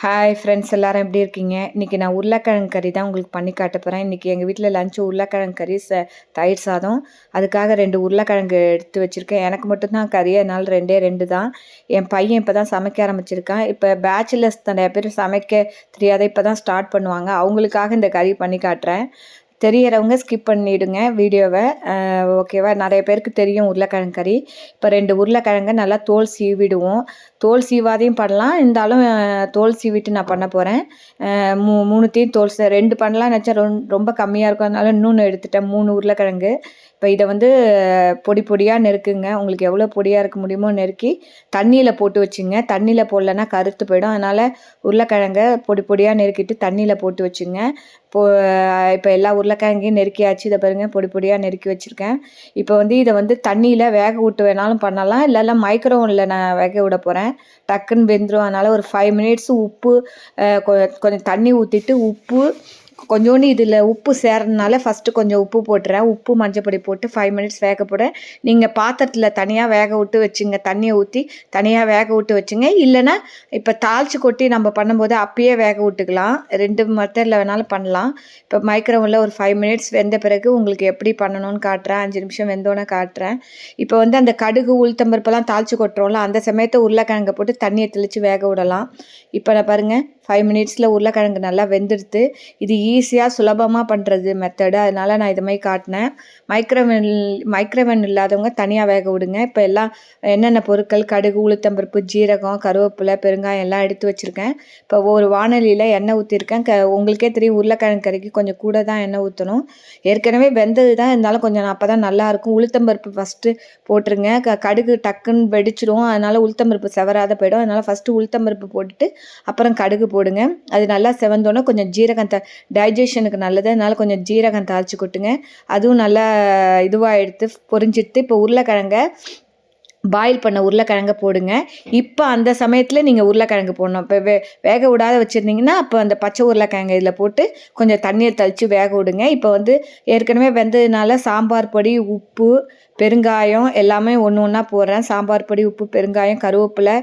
Hi friends எல்லாரும் எப்படி இருக்கீங்க? இன்றைக்கி நான் உருளைக்கிழங்கு கறி தான் உங்களுக்கு பண்ணி காட்ட போகிறேன் இன்றைக்கி எங்கள் வீட்டில் லஞ்சு உருளைக்கிழங்கு கறி ச தயிர் சாதம். அதுக்காக ரெண்டு உருளைக்கிழங்கு எடுத்து வச்சுருக்கேன். எனக்கு மட்டும்தான் கறி அதனால் ரெண்டே ரெண்டு தான். என் பையன் இப்போ தான் சமைக்க ஆரம்பிச்சிருக்கான். இப்போ பேச்சுலர்ஸ் நிறைய பேர் சமைக்க தெரியாத இப்போ தான் ஸ்டார்ட் பண்ணுவாங்க. அவங்களுக்காக இந்த கறி பண்ணி காட்டுறேன். தெரியறவங்க ஸ்கிப் பண்ணிவிடுங்க வீடியோவை ஓகேவா நிறைய பேருக்கு தெரியும் உருளைக்கிழங்கு கறி. இப்போ ரெண்டு உருளைக்கிழங்கை நல்லா தோல் சீவிடுவோம். தோல் சீவாதையும் பண்ணலாம். இருந்தாலும் தோல் சீவிட்டு நான் பண்ண போகிறேன் மூ மூணுத்தையும் தோல் ரெண்டு பண்ணலாம் நினச்சா ரொம்ப கம்மியாக இருக்கும். அதனால இன்னொன்று எடுத்துட்டேன். மூணு உருளைக்கிழங்கு. இப்போ இதை வந்து பொடி பொடியாக நெருக்குங்க. உங்களுக்கு எவ்வளோ பொடியாக இருக்க முடியுமோ நெருக்கி தண்ணியில் போட்டு வச்சுங்க. தண்ணியில் போடலன்னா கருத்து போயிடும். அதனால் உருளைக்கிழங்க பொடி பொடியாக நெருக்கிட்டு தண்ணியில் போட்டு வச்சுங்க. இப்போ இப்போ எல்லா உருளைக்கிழங்கையும் நெருக்கியாச்சு. இதை பாருங்கள் பொடி பொடியாக நெருக்கி வச்சுருக்கேன். இப்போ வந்து இதை வந்து தண்ணியில் வேக விட்டு வேணாலும் பண்ணலாம். இல்லைல்ல மைக்ரோவனில் நான் வேக விட போகிறேன் டக்குன்னு வெந்துடும் அதனால் ஒரு ஃபைவ் மினிட்ஸ் உப்பு கொஞ்சம் தண்ணி ஊற்றிட்டு உப்பு கொஞ்சோண்டு இதில் உப்பு சேரனால ஃபஸ்ட்டு கொஞ்சம் உப்பு போட்டுறேன். உப்பு மஞ்சப்பொடி போட்டு ஃபைவ் மினிட்ஸ் வேக போட நீங்கள் பாத்திரத்தில் தனியாக வேக விட்டு வச்சுங்க. தண்ணியை ஊற்றி தனியாக வேக விட்டு வச்சுங்க. இல்லைன்னா இப்போ தாளித்து கொட்டி நம்ம பண்ணும்போது அப்பயே வேக விட்டுக்கலாம். ரெண்டு மெத்தடில் வேணாலும் பண்ணலாம். இப்போ மைக்ரோவில் ஒரு ஃபைவ் மினிட்ஸ் வெந்த பிறகு உங்களுக்கு எப்படி பண்ணணும்னு காட்டுறேன். அஞ்சு நிமிஷம் வெந்தோன்னே காட்டுறேன். இப்போ வந்து அந்த கடுகு உளுத்தம்பருப்பெல்லாம் தாளித்து கொட்டுறோம்ல அந்த சமயத்தை உருளைக்கிழங்கை போட்டு தண்ணியை தெளித்து வேக விடலாம். இப்போ நான் பாருங்கள் ஃபைவ் மினிட்ஸில் உருளைக்கிழங்கு நல்லா வெந்துடுத்து இது ஈஸியாக சுலபமாக பண்ணுறது மெத்தடு அதனால் நான் இது மாதிரி காட்டினேன். மைக்ரோவென் மைக்ரோவென் இல்லாதவங்க தனியாக வேக விடுங்க. இப்போ எல்லாம் என்னென்ன பொருட்கள்? கடுகு உளுத்தம்பருப்பு ஜீரகம் கருவேப்பிலை பெருங்காயம் எல்லாம் எடுத்து வச்சுருக்கேன். இப்போ ஒரு வானொலியில் எண்ணெய் ஊற்றிருக்கேன் க உங்களுக்கே தெரியும் உருளைக்கிழங்கு கறிக்கு கொஞ்சம் கூட தான் எண்ணெய் ஊற்றணும் ஏற்கனவே வெந்தது தான். இருந்தாலும் கொஞ்சம் அப்போ தான் நல்லாயிருக்கும் உளுத்தம்பருப்பு ஃபஸ்ட்டு போட்டுருங்க. க கடுகு டக்குன்னு வெடிச்சிடும். அதனால் உளுத்தம்பருப்பு செவராத போயிடும். அதனால் ஃபஸ்ட்டு உளுத்தம்பருப்பு போட்டுட்டு அப்புறம் கடுகு போடுங்க. அது நல்லா செவந்தோன்னே கொஞ்சம் ஜீரகம் த டைஜஷனுக்கு நல்லது. அதனால் கொஞ்சம் ஜீரகம் தாளித்து கொட்டுங்க. அதுவும் நல்லா இதுவாக எடுத்து பொரிஞ்சிட்டு இப்போ உருளைக்கிழங்க பாயில் பண்ண உருளைக்கிழங்க போடுங்க. இப்போ அந்த சமயத்தில் நீங்கள் உருளைக்கிழங்கு போடணும். இப்போ வே வேக விடாத வச்சுருந்தீங்கன்னா அப்போ அந்த பச்சை உருளைக்கிழங்கு இதில் போட்டு கொஞ்சம் தண்ணீர் தெளித்து வேக விடுங்க. இப்போ வந்து ஏற்கனவே வெந்ததுனால சாம்பார் பொடி உப்பு பெருங்காயம் எல்லாமே ஒன்று ஒன்றா போடுறேன். சாம்பார் பொடி உப்பு பெருங்காயம் கருவேப்பிலை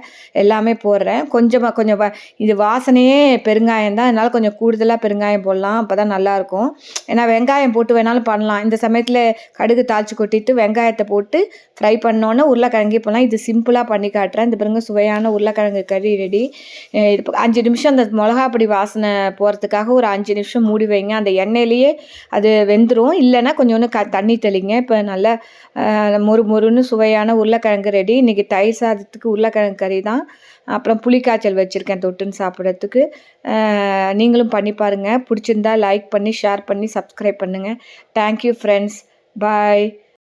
எல்லாமே போடுறேன். கொஞ்சமாக கொஞ்சம் இது வாசனையே பெருங்காயம் தான். அதனால் கொஞ்சம் கூடுதலாக பெருங்காயம் போடலாம். அப்போ தான் நல்லாயிருக்கும் ஏன்னா வெங்காயம் போட்டு வேணாலும் பண்ணலாம். இந்த சமயத்தில் கடுகு தாளித்து கொட்டிட்டு வெங்காயத்தை போட்டு ஃப்ரை பண்ணோன்னே உருளைக்கிழங்கு போகலாம் இது சிம்பிளாக பண்ணி காட்டுறேன். இந்த பிறகு சுவையான உருளைக்கிழங்கு கறி ரெடி அஞ்சு நிமிஷம் அந்த மிளகா பொடி வாசனை போகிறதுக்காக ஒரு அஞ்சு நிமிஷம் மூடி வைங்க. அந்த எண்ணெயிலேயே அது வெந்துடும் இல்லைன்னா கொஞ்சோண்டு க தண்ணி தெளிங்க. இப்போ நல்லா மொறு மொறுன்னு சுவையான உருளைக்கிழங்கு ரெடி இன்றைக்கி தயிர் சாதத்துக்கு உருளைக்கிழங்கு கறி தான். அப்புறம் புளிக்காய்ச்சல் வச்சுருக்கேன் தொட்டுன்னு சாப்பிட்றதுக்கு. நீங்களும் பண்ணி பாருங்கள் பிடிச்சிருந்தா லைக் பண்ணி ஷேர் பண்ணி சப்ஸ்கிரைப் பண்ணுங்கள் தேங்க்யூ ஃப்ரெண்ட்ஸ் பாய்